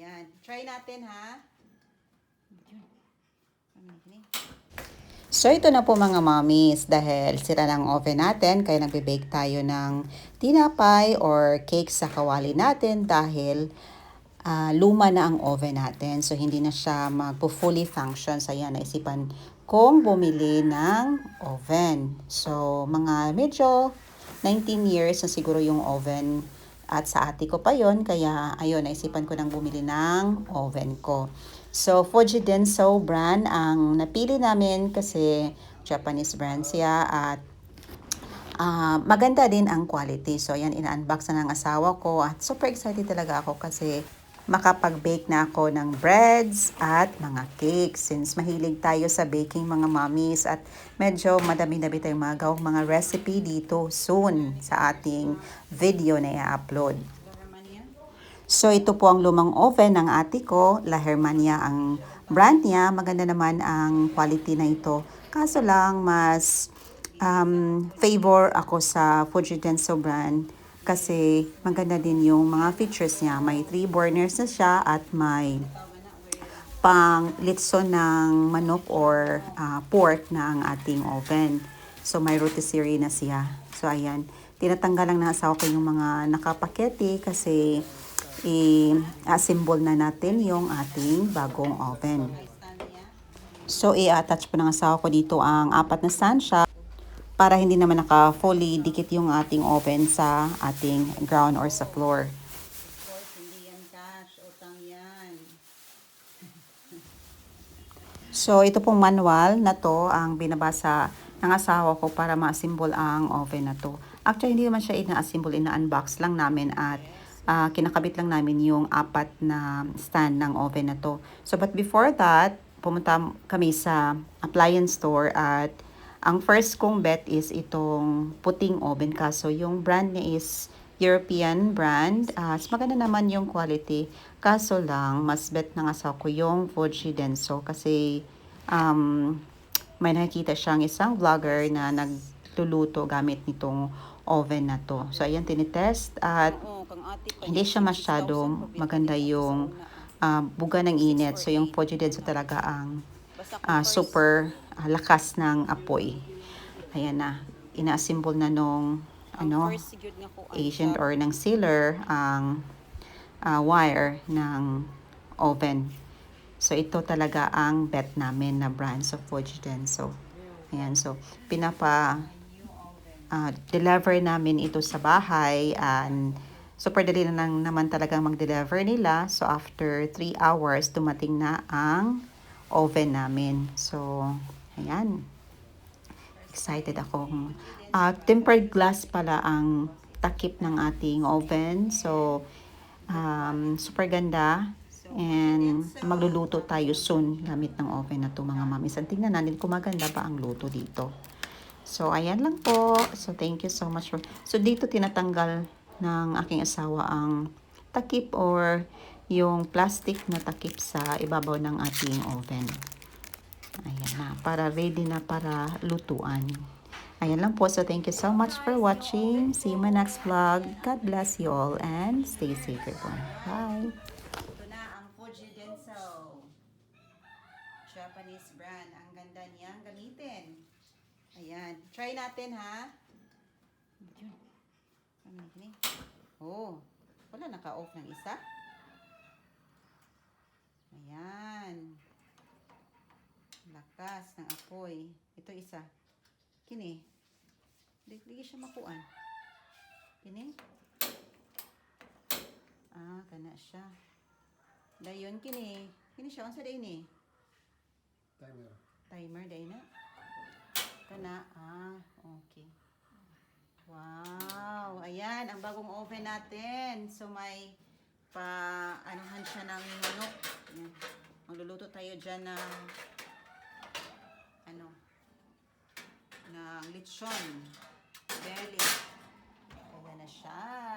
Ayan. Try natin, ha? So, ito na po mga mommies dahil sira ng oven natin kaya nagbe-bake tayo ng tinapay or cake sa kawali natin dahil ah, luma na ang oven natin. So, hindi na siya magpo-fully function. So, ayan, naisipan kong bumili ng oven. So, mga medyo 19 years na siguro yung oven at sa ate ko pa yon kaya ayun, naisipan ko nang bumili ng oven ko. So, Fuji Denso brand ang napili namin kasi Japanese brand siya at ah, maganda din ang quality. So, ayan, ina-unbox na ng asawa ko at super excited talaga ako kasi makapag-bake na ako ng breads at mga cakes since mahilig tayo sa baking mga mommies at medyo madami-dami tayong mga gawang mga recipe dito soon sa ating video na i-upload. So, ito po ang lumang oven ng ate ko. La Hermania ang brand niya. Maganda naman ang quality na ito. Kaso lang, mas um, favor ako sa Fujidenso brand kasi maganda din yung mga features niya. May 3 burners na siya at may pang litson ng manok or ah, pork na ang ating oven. So, may rotisserie na siya. So, ayan. Tinatanggal lang ng asawa ko yung mga nakapakete kasi i-assemble na natin yung ating bagong oven. So, i-attach po ng asawa ko dito ang apat na stancha para hindi naman naka-fully dikit yung ating oven sa ating ground or sa floor. So, ito pong manual na to ang binabasa ng asawa ko para ma-assemble ang oven na to. Actually, hindi naman siya ina-assemble, ina-unbox lang namin at ah, kinakabit lang namin yung apat na stand ng oven na to. So, but before that, pumunta kami sa appliance store at ang first kong bet is itong puting oven kaso yung brand niya is European brand. Ah, mas maganda naman yung quality. Kaso lang, mas bet ng asawa ko yung Fuji Denso kasi um, may nakikita siyang isang vlogger na nagluluto gamit nitong oven na to. So, ayan, tinitest at hindi siya masyado maganda yung ah, buga ng init. So, yung Fuji Denso talaga ang ah, super ah, lakas ng apoy. Ayan na. Ina-assemble na nung ano, agent or ng sealer ang ah, wire ng oven. So, ito talaga ang bet namin na brand sa Fujigen. So, ayan. So, pinapa ah, deliver namin ito sa bahay and super dali na lang naman talagang mag-deliver nila. So, after 3 hours, dumating na ang oven namin. So, ayan. Excited ako. Ah, tempered glass pala ang takip ng ating oven. So, um, super ganda. And magluluto tayo soon gamit ng oven na to mga mamis. Ang tingnan natin kung maganda ba ang luto dito. So, ayan lang po. So, thank you so much for... So, dito tinatanggal ng aking asawa ang takip or yung plastic na takip sa ibabaw ng ating oven. Ayan na. Para ready na para lutuan. Ayan lang po. So, thank you so much for watching. See you my next vlog. God bless you all and stay safe everyone. Bye! Ito na ang Fuji Denso. Japanese brand. Ang ganda niyang gamitin. Ayan. Try natin, ha? Oh. Wala naka-off ng isa. Ayan. Lakas ng apoy. Ito isa. Kini. Dili siya makuan. Kini. Ah, kana siya. Dayon kini. Kini siya unsa day ni? Timer. Timer day na. Kana. Ah, okay. Wow. Ayan, ang bagong oven natin. So, may pa, anuhan siya ng manok. Ayan. Magluluto tayo dyan ng, ano, ng lechon. Belly. Ayan na siya.